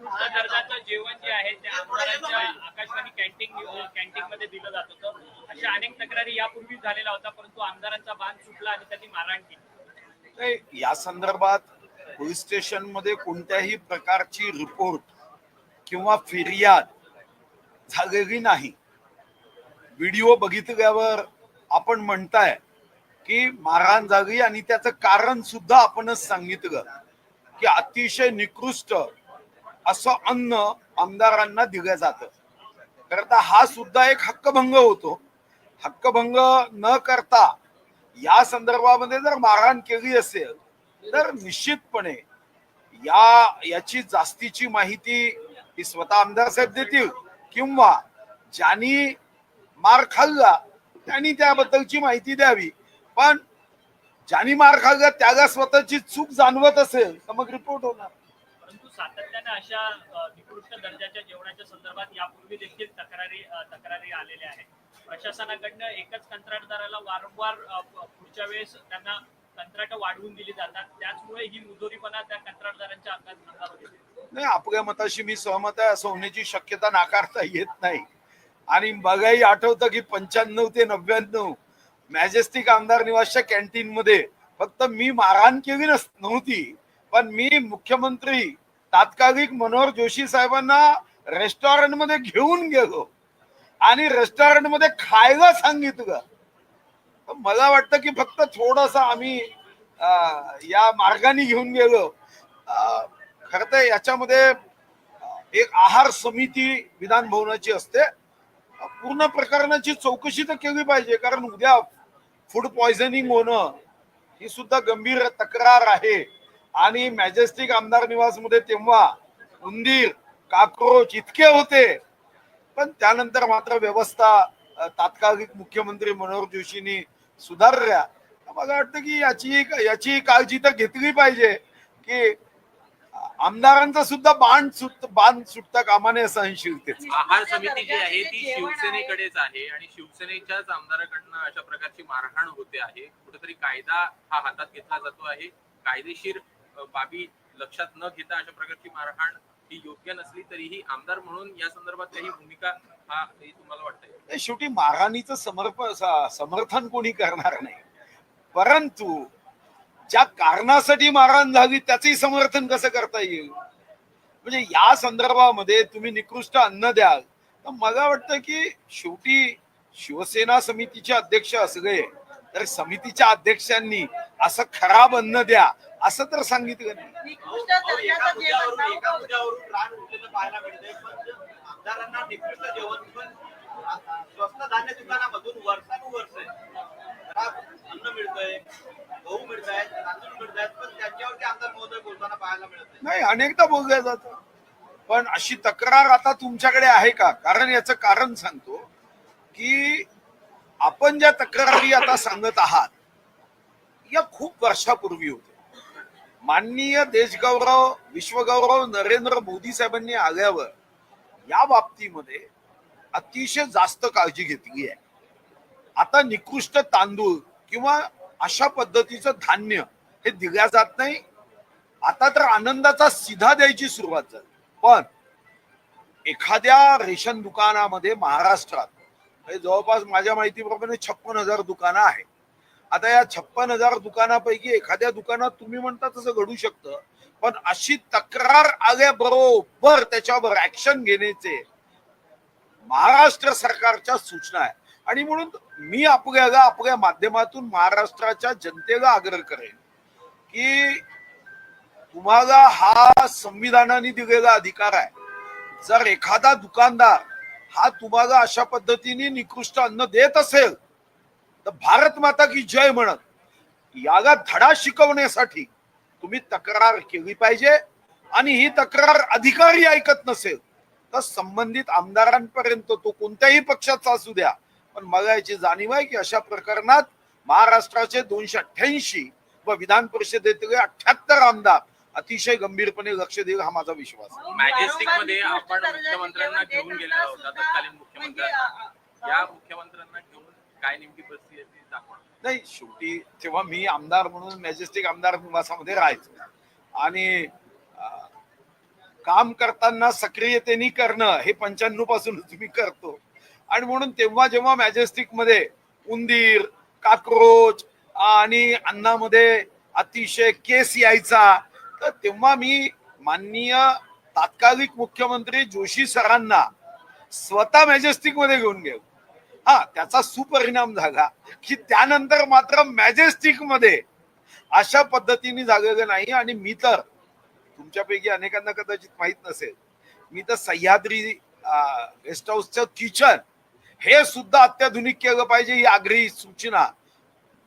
दर्जाचं जेवण जे आहे ते आमदारांच्या आकाशवाणी कॅन्टीन कॅन्टीन मध्ये दिलं जात होतं. अशा अनेक तक्रारी यापूर्वी झालेला होता परंतु आमदारांचा बांध सुटला आणि त्यांनी मारहाण केली. या संदर्भात पोलीस स्टेशनमध्ये कोणत्याही प्रकारची रिपोर्ट किंवा फिर्याद झालेली नाही. व्हिडिओ बघितल्यावर आपण म्हणताय की मारहाण झाली आणि त्याचं कारण सुद्धा आपणच सांगितलं की अतिशय निकृष्ट असं अन्न आमदारांना दिलं जातं. तर आता हा सुद्धा एक हक्कभंग होतो. हक्कभंग न करता या संदर्भामध्ये जर मारहाण केली असेल तर निश्चितपणे या याची जास्तीची माहिती ही स्वतः आमदार साहेब देतील किंवा ज्यांनी मार खाल्ला त्यांनी त्याबद्दलची माहिती द्यावी. पण ज्यांनी मार खाल्ला त्याला स्वतःची चूक जाणवत असेल तर मग रिपोर्ट होणार. सातत्याने अशा निकृष्ट दर्जाच्या जेवणाच्या संदर्भात यापूर्वी देखील तक्रारी तक्रारी आलेल्या आहेत. प्रशासनाकडनं एकच कंत्राटदाराला वारंवार पुढच्या वेळेस त्यांना कंत्राट वाढवून दिली जातात. त्याचमुळे ही मुजोरीपणा त्या कंत्राटदारांच्या अंगात अंगावर येते. नाही आपल्या मताशी मी सहमत आहे. असं होण्याची शक्यता नाकारता येत नाही. आणि बघाही आठवतं की पंच्याण्णव ते नव्याण्णव मॅजेस्टिक आमदार निवासच्या कॅन्टीन मध्ये फक्त मी मारहाण केली नस नव्हती. पण मी मुख्यमंत्री तात्कालिक मनोहर जोशी साहेबांना रेस्टॉरंटमध्ये घेऊन गेलो. आणि रेस्टॉरंटमध्ये खायला सांगितलं. मला वाटतं की फक्त थोडस आम्ही या मार्गाने घेऊन गेलो. खर तर याच्यामध्ये एक आहार समिती विधान भवनाची असते. पूर्ण प्रकरणाची चौकशी तर केली पाहिजे. कारण उद्या फूड पॉइझनिंग होणं ही सुद्धा गंभीर तक्रार आहे. आणि मॅजेस्टिक आमदार निवासमध्ये तेव्हा उंदीर काक्रोच इतके होते. पण त्यानंतर मात्र व्यवस्था तात्कालिक मुख्यमंत्री मनोहर जोशींनी सुधारल्या. मला वाटतं की याची याची काळजी तर घेतली पाहिजे की आमदारांचा सुद्धा बाण सुट बांध सुटता कामा नये सहनशीलतेच आहार समिती जी आहे ती शिवसेनेकडेच आहे आणि शिवसेनेच्याच आमदाराकडनं अशा प्रकारची मारहाण होते आहे. कुठेतरी कायदा हा हातात घेतला जातो आहे. कायदेशीर बाबी लक्षात न घेता अशा प्रकारची मारहाण ही योग्य नसली तरीही आमदार म्हणून या संदर्भात काही भूमिका हा तुम्हाला वाटतंय? शेवटी मारहाणीचं समर्प समर्थन कोणी करणार नाही. परंतु ज्या कारणासाठी मारहाण झाली त्याचही समर्थन कसं करता येईल? म्हणजे या संदर्भामध्ये तुम्ही निकृष्ट अन्न द्याल. तर मला वाटतं की शेवटी शिवसेना समितीचे अध्यक्ष असले तर समितीच्या अध्यक्षांनी असं खराब अन्न द्या असं तर सांगितलं नाही. अनेकदा बोलल्या जातं. पण अशी तक्रार आता तुमच्याकडे आहे का? कारण याचं कारण सांगतो की आपण ज्या तक्रारी आता सांगत आहात या खूप वर्षापूर्वी होत्या. माननीय देशगौरव विश्वगौरव नरेंद्र मोदी साहेबांनी आल्यावर या बाबतीमध्ये अतिशय जास्त काळजी घेतली आहे. आता निकृष्ट तांदूळ किंवा अशा पद्धतीचं धान्य हे दिल्या जात नाही. आता तर आनंदाचा सिधा द्यायची सुरुवात झाली. पण एखाद्या रेशन दुकानामध्ये महाराष्ट्रात हे जवळपास माझ्या माहितीप्रमाणे छप्पन हजार दुकानं आहेत. आता या छप्पन हजार दुकानापैकी एखाद्या दुकानात तुम्ही म्हणता तसं घडू शकतं पण अशी तक्रार आल्याबरोबर त्याच्यावर ऍक्शन घेण्याचे महाराष्ट्र सरकारच्या सूचना आहे. आणि म्हणून मी आपल्याला आपल्या माध्यमातून महाराष्ट्राच्या जनतेला आग्रह करेन की तुम्हाला हा संविधानाने दिलेला अधिकार आहे. जर एखादा दुकानदार हा तुम्हाला अशा पद्धतीने निकृष्ट अन्न देत असेल तर भारत माता की जय म्हणत याला धडा शिकवण्यासाठी तुम्ही तक्रार केली पाहिजे आणि ही तक्रार अधिकारी ऐकत नसेल तर संबंधित आमदारांपर्यंत तो कोणत्याही पक्षाचा असू द्या. पण मला याची जाणीव आहे की अशा प्रकरणात महाराष्ट्राचे दोनशे अठ्ठ्याऐंशी व विधान परिषदेतील अठ्याहत्तर आमदार अतिशय गंभीरपणे लक्ष देईल हा माझा विश्वास आहे. मॅजेस्टिकमध्ये आपण मुख्यमंत्र्यांना घेऊन गेलेला देत होता तत्कालीन म्हणजे, मुख्यमंत्र्यांना या मुख्यमंत्र्यांना घेऊन काय नेमकी परिस्थिती दाखवणार नाही शेवटी तेव्हा मी आमदार म्हणून मॅजेस्टिक आमदार निवासामध्ये राहायचो. आणि काम करताना सक्रियतेने करणं हे पंच्याण्णव पासूनच मी करतो. आणि म्हणून तेव्हा जेव्हा मॅजेस्टिकमध्ये उंदीर काक्रोच आणि अन्नामध्ये अतिशय केस यायचा तर तेव्हा मी माननीय तात्कालिक मुख्यमंत्री जोशी सरांना स्वतः मॅजेस्टिकमध्ये घेऊन गेलो. हा त्याचा सुपरिणाम झाला की त्यानंतर मात्र मॅजेस्टिकमध्ये अशा पद्धतीने झालेलं नाही आणि मी तर तुमच्यापैकी अनेकांना कदाचित माहीत नसेल मी तर सह्याद्री गेस्ट हाऊसचं किचन हे सुद्धा अत्याधुनिक केलं पाहिजे ही आग्रही सूचना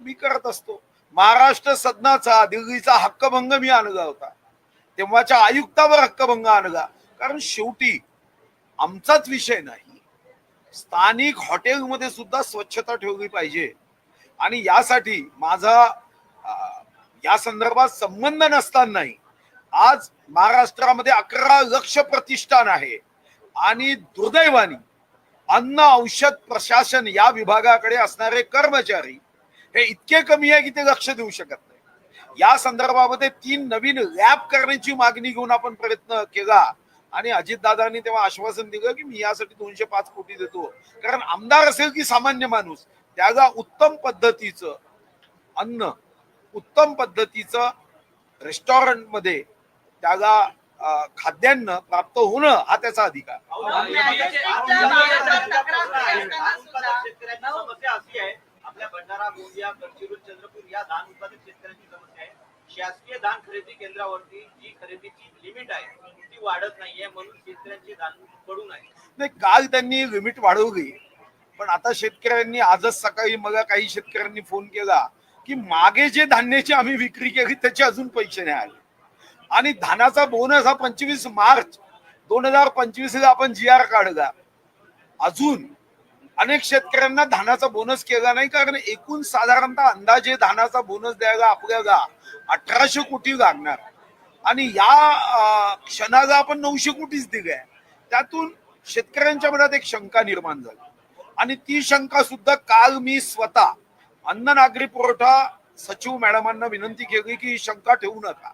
मी करत असतो. महाराष्ट्र सदनाचा दिल्लीचा हक्कभंग मी आणला होता. तेव्हाच्या आयुक्तावर हक्कभंग आणला. कारण शेवटी आमचाच विषय नाही. स्थानिक हॉटेलमध्ये सुद्धा स्वच्छता ठेवली पाहिजे. आणि यासाठी माझा या संदर्भात संबंध नसतानाही आज महाराष्ट्रामध्ये अकरा लक्ष प्रतिष्ठान आहे. आणि दुर्दैवानी अन्न औषध प्रशासन या विभागाकडे असणारे कर्मचारी हे इतके कमी आहे की ते लक्ष देऊ शकत नाही. या संदर्भामध्ये तीन नवीन लॅब करण्याची मागणी घेऊन आपण प्रयत्न केला. आणि अजितदादांनी तेव्हा आश्वासन दिलं की मी यासाठी दोनशे पाच कोटी देतो. कारण आमदार असेल की सामान्य माणूस त्याला उत्तम पद्धतीचं अन्न उत्तम पद्धतीचं रेस्टॉरंटमध्ये त्याला अं, खाद्यान्न प्राप्त होणं हा त्याचा अधिकार. शेतकऱ्यांची समस्या अशी आहे. आपल्या भंडारा गोंदिया गडचिरोली चंद्रपूर या धान उत्पादक शेतकऱ्यांची समस्या आहे. शासकीय धान खरेदी केंद्रावरती जी खरेदीची लिमिट आहे ती वाढत नाहीये म्हणून शेतकऱ्यांची धान पडून आहे. नाही काल त्यांनी लिमिट वाढवली. पण आता शेतकऱ्यांनी आजच सकाळी मला काही शेतकऱ्यांनी फोन केला की मागे जे धान्याची आम्ही विक्री केली त्याचे अजून पैसे नाही आले. आणि धानाचा बोनस हा पंचवीस मार्च दोन हजार पंचवीस ला आपण जी आर काढला. अजून अनेक शेतकऱ्यांना धानाचा बोनस केला नाही कारण एकूण साधारणतः अंदाजे धानाचा बोनस द्यायला आपल्याला अठराशे कोटी लागणार. आणि या क्षणाला आपण नऊशे कोटीच दिल्या. त्यातून शेतकऱ्यांच्या मनात एक शंका निर्माण झाली. आणि ती शंका सुद्धा काल मी स्वतः अन्न नागरी पुरवठा सचिव मॅडमांना विनंती केली की ही शंका ठेवू नका.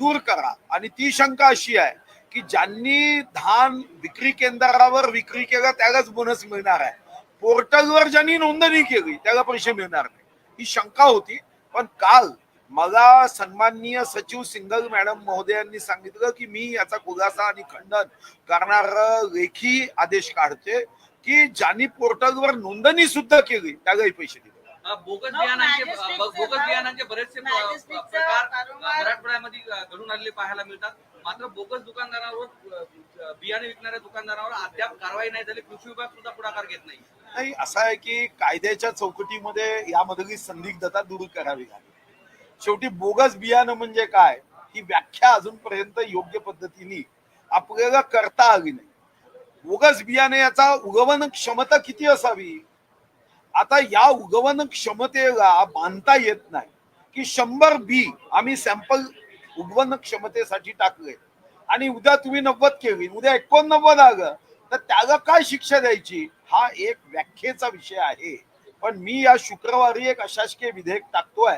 दूर करा. आणि ती शंका अशी आहे की ज्यांनी धान विक्री केंद्रावर विक्री केला त्यालाच बोनस मिळणार आहे. पोर्टलवर ज्यांनी नोंदणी केली त्याला पैसे मिळणार नाही. ही शंका होती. पण काल मला सन्माननीय सचिव सिंगल मॅडम महोदयांनी सांगितलं की मी याचा खुलासा आणि खंडन करणार लेखी आदेश काढते की ज्यांनी पोर्टलवर नोंदणी सुद्धा केली त्यालाही पैसे दिले. बोगस हो, बियाणांचे बोगस बियाणांचे बरेचसे प्रकार मराठवाड्यामध्ये घडून आलेले पाहायला मिळतात. मात्र बोगस दुकानदारावर बियाणे विकणाऱ्या दुकानदारावर अद्याप कारवाई नाही झाली. कृषी विभाग सुद्धा पुढाकार घेत नाही. नाही असं आहे की कायद्याच्या चौकटीमध्ये यामध्ये संदिग्धता दूर करावी लागेल. शेवटी बोगस बियाणं म्हणजे काय? ही व्याख्या अजूनपर्यंत योग्य पद्धतीने आपल्याला करता आली नाही. बोगस बियाणे याचा उगवण क्षमता किती असावी? आता या उगवण क्षमतेला बांधता येत नाही की शंभर बी आम्ही सॅम्पल उगवण क्षमतेसाठी टाकले आणि उद्या तुम्ही नव्वद केली उद्या एकोणनव्वद आलं तर त्याला काय शिक्षा द्यायची? हा एक व्याख्येचा विषय आहे. पण मी या शुक्रवारी एक अशासकीय विधेयक टाकतोय.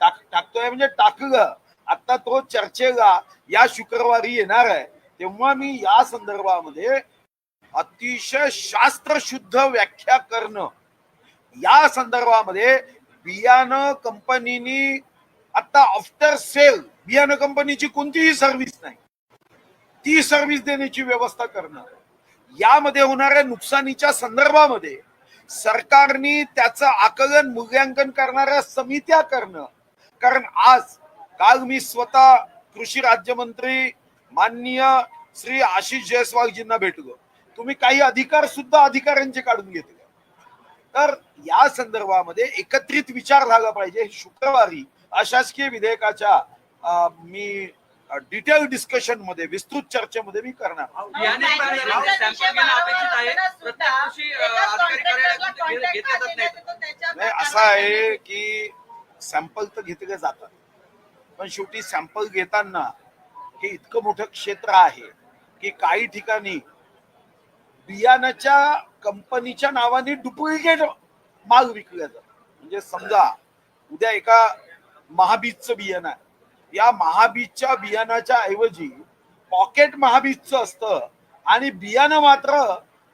टाक टाकतोय म्हणजे टाकलं. आता तो चर्चेला या शुक्रवारी येणार आहे. तेव्हा मी या संदर्भामध्ये अतिशय शास्त्रशुद्ध व्याख्या करणं. या संदर्भामध्ये बियाणं कंपनीनी आता आफ्टर सेल बियाणं कंपनीची कोणतीही सर्व्हिस नाही. ती सर्व्हिस देण्याची व्यवस्था करणार यामध्ये होणाऱ्या नुकसानीच्या संदर्भामध्ये सरकारने त्याचं आकलन मूल्यांकन करणाऱ्या समित्या करणं. कारण आज काल मी स्वतः कृषी राज्यमंत्री माननीय श्री आशिष जयस्वालजींना भेटलो. तुम्ही काही अधिकार सुद्धा अधिकाऱ्यांचे काढून घेतले. तर या संदर्भामध्ये एकत्रित विचार झाला पाहिजे शुक्रवारी अशासकीय विधेयकाच्या मी डिटेल डिस्कशनमध्ये विस्तृत चर्चेमध्ये मी करणार. हा नाही असं आहे की सॅम्पल तर घेतले जातात. पण शेवटी सॅम्पल घेताना हे इतकं मोठं क्षेत्र आहे की काही ठिकाणी बियाणाच्या कंपनीच्या नावाने डुप्लिकेट माल विकल्या जातो म्हणजे समजा उद्या एका महाबीजचं बियाणं आहे. या महाबीजच्या बियाणाच्या ऐवजी पॉकेट महाबीजचं असतं आणि बियाणं मात्र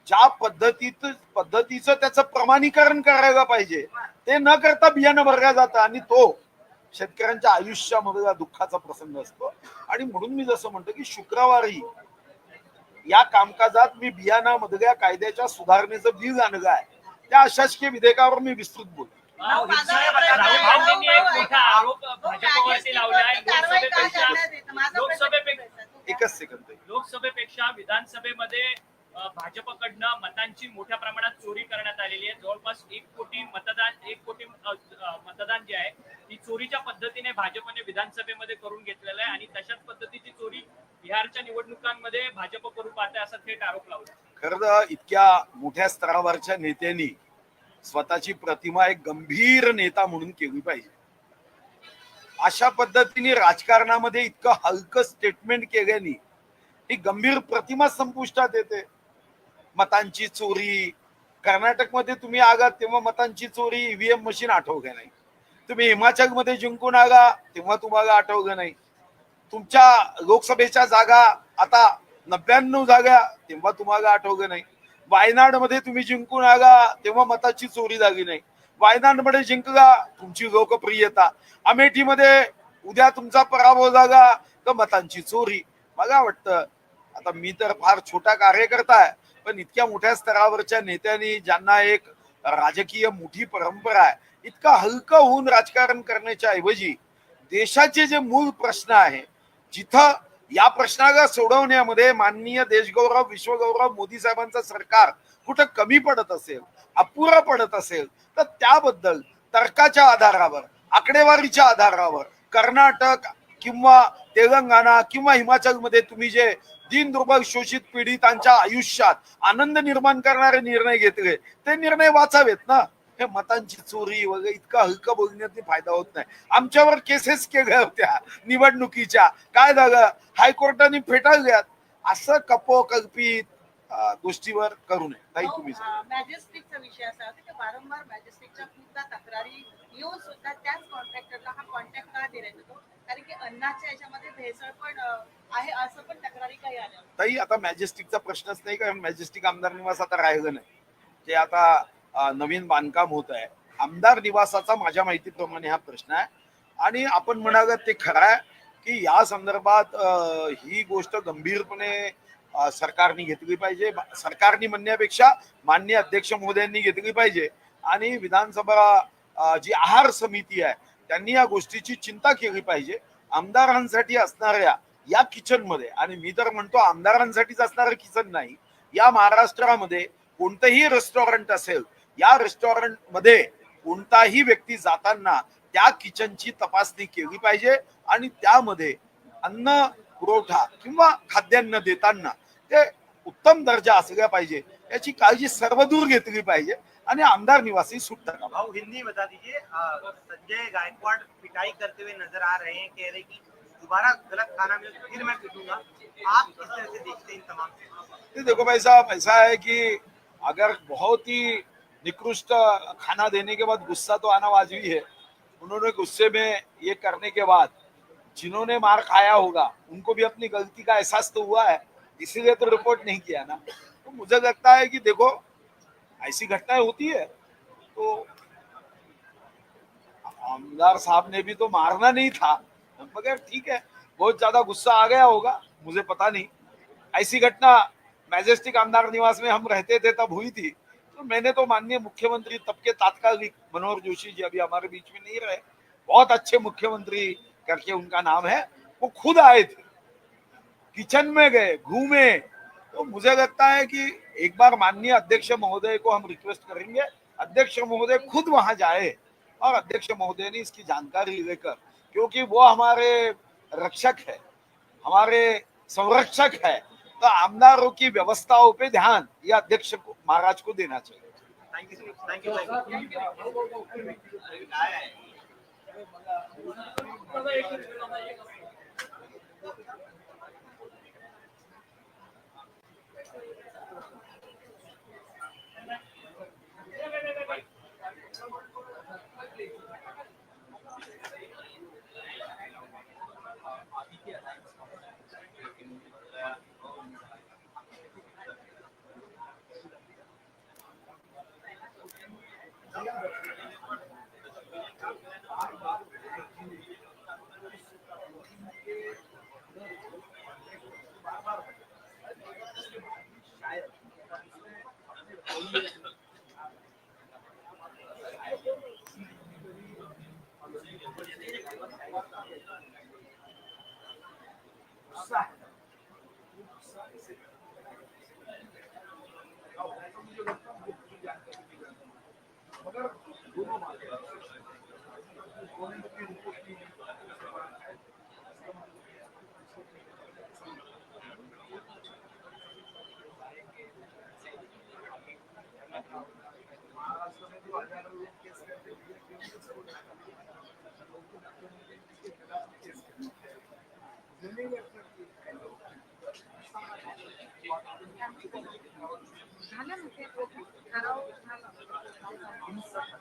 ज्या पद्धतीत पद्धतीचं त्याचं प्रमाणीकरण करायला पाहिजे ते न करता बियाणं भरल्या जातं आणि तो शेतकऱ्यांच्या आयुष्यामध्ये दुःखाचा प्रसंग असतो. आणि म्हणून मी जसं म्हणतो की शुक्रवारी या कामकाजात मी बियाणामधल्या कायद्याच्या सुधारणेचं बिल आणलं आहे. त्या अशासकीय विधेयकावर मी विस्तृत बोलतो. राहुल आहे, गांधींनी एक मोठा आरोप भाजपवरती लावला आहे लोकसभेपेक्षा आहे. एकच सेकंद विधानसभेमध्ये अ, भाजपकडनं मतांची मोठ्या प्रमाणात चोरी करण्यात आलेली आहे. जवळपास एक कोटी मतदान एक कोटी अ, अ, मतदान जे आहे ती चोरीच्या पद्धतीने भाजपने विधानसभेमध्ये करून घेतलेलं आहे आणि तशाच पद्धतीची चोरी बिहारच्या निवडणुकांमध्ये भाजप करू पाहते असा थेट आरोप लावला. खरं तर इतक्या मोठ्या स्तरावरच्या नेत्यांनी स्वतःची प्रतिमा एक गंभीर नेता म्हणून केली पाहिजे. अशा पद्धतीने राजकारणामध्ये इतकं हलकं स्टेटमेंट केल्याने ही गंभीर प्रतिमा संपुष्टात येते. मतांची चोरी कर्नाटकमध्ये तुम्ही आगात तेव्हा मतांची चोरी ईव्हीएम मशीन आठवलं नाही. तुम्ही हिमाचलमध्ये जिंकून आगा तेव्हा तुम्हाला आठवलं नाही. तुमच्या लोकसभेच्या जागा आता नव्याण्णव जागा तेव्हा तुम्हाला आठवलं नाही. वायनाडमध्ये तुम्ही जिंकून आगा तेव्हा मताची चोरी झाली नाही. वायनाडमध्ये जिंकला तुमची लोकप्रियता. अमेठीमध्ये उद्या तुमचा पराभव झाला तर मतांची चोरी. मला वाटतं आता मी तर फार छोटा कार्यकर्ता आहे पण इतक्या मोठ्या स्तरावरच्या नेत्यांनी ज्यांना एक राजकीय मोठी परंपरा आहे इतका हलकं होऊन राजकारण करण्याच्या ऐवजी देशाचे जे मूळ प्रश्न आहे जिथं या प्रश्नाला सोडवण्यामध्ये माननीय देशगौरव विश्वगौरव मोदी साहेबांचं सरकार कुठं कमी पडत असेल अपुरं पडत असेल तर त्याबद्दल तर्काच्या आधारावर आकडेवारीच्या आधारावर कर्नाटक किंवा तेलंगणा किंवा हिमाचलमध्ये तुम्ही जे दीन दुर्बल शोषित पीडितांच्या आयुष्यात आनंद निर्माण करणारे निर्णय घेतले ते निर्णय वाचावेत ना? हे मतांची चोरी वगैरे इतकं हलकं बोलण्यात फायदा होत नाही. आमच्यावर केसेस केल्या होत्या निवडणुकीच्या. काय झालं? हायकोर्टाने फेटाळल्यात असं कपोकल्पित गोष्टीवर करू नये. ताई तुम्ही. मॅजेस्टिकचा विषय असा होता की वारंवार मॅजेस्टिकच्या खूपदा तक्रारी येऊन सुद्धा त्याच कॉन्ट्रॅक्टरला हा कॉन्ट्रॅक्ट का येतो? कारण की अन्नाच्या याच्यामध्ये भेसळ पण आहे असं पण तक्रारी काही आल्या. ताई आता मॅजेस्टिकचा प्रश्नच नाही कारण मॅजेस्टिक आमदार निवास आता राहिलं नाही. ते आता नवीन बांधकाम होत आहे. आमदार निवासाचा माझ्या माहितीप्रमाणे हा प्रश्न आहे. आणि आपण म्हणागत ते खरं आहे की या संदर्भात ही गोष्ट गंभीरपणे सरकारने घेतली पाहिजे. सरकारने म्हणण्यापेक्षा माननीय अध्यक्ष महोदयांनी घेतली पाहिजे. आणि विधानसभा जी आहार समिती आहे त्यांनी या गोष्टीची चिंता केली पाहिजे. आमदारांसाठी असणाऱ्या या किचनमध्ये आणि मी तर म्हणतो आमदारांसाठीच असणारं किचन नाही या महाराष्ट्रामध्ये कोणतंही रेस्टॉरंट असेल या रेस्टॉरंटमध्ये कोणताही व्यक्ती जाताना त्या किचनची तपासणी केली पाहिजे आणि त्यामध्ये अन्न पुरवठा किंवा खाद्यान्न देताना ते उत्तम दर्जा असल्या पाहिजे याची काळजी सर्वदूर घेतली पाहिजे आणि आमदार निवासी सुट्टा का भाऊ हिंदी बता दीजिए संजय गायकवाड़ पिटाई करते हुए नजर आ रहे हैं कह रहे कि दोबारा गलत खाना मिले फिर मैं पीटूंगा आप किस तरह से देखते हैं इन तमाम? देखो भाई साहब ऐसा है कि अगर बहुत ही निकृष्ट खाना देने के बाद गुस्सा तो आना वाजबी है। उन्होंने गुस्से में ये करने के बाद जिन्होंने मार खाया होगा, उनको भी अपनी गलती का एहसास तो हुआ है, इसीलिए तो रिपोर्ट नहीं किया ना। तो मुझे लगता है कि देखो, ऐसी घटनाएँ होती है तो आमदार साहब ने भी तो मारना नहीं था। मगर ठीक है, बहुत ज़्यादा गुस्सा आ गया होगा, मुझे पता नहीं। ऐसी घटना, मैजेस्टिक आमदार निवास में हम रहते थे, तब हुई थी। तो मैंने तो माननीय मुख्यमंत्री तब के तात्कालिक मनोहर जोशी जी अभी हमारे बीच में नहीं रहे। बहुत अच्छे मुख्यमंत्री करके उनका नाम है। वो खुद आए थे। किचन में गए, घूमे। तो मुझे लगता है कि एक बार माननीय अध्यक्ष महोदय को हम रिक्वेस्ट करेंगे। अध्यक्ष महोदय खुद वहाँ जाए और अध्यक्ष महोदय ने इसकी जानकारी लेकर, क्योंकि वो हमारे रक्षक है, हमारे संरक्षक है तो आमदारों की व्यवस्थाओं पे ध्यान ये अध्यक्ष को महाराज को देना चाहिए थैंक यू थैंक यू झालं ना ते? ठराव झाला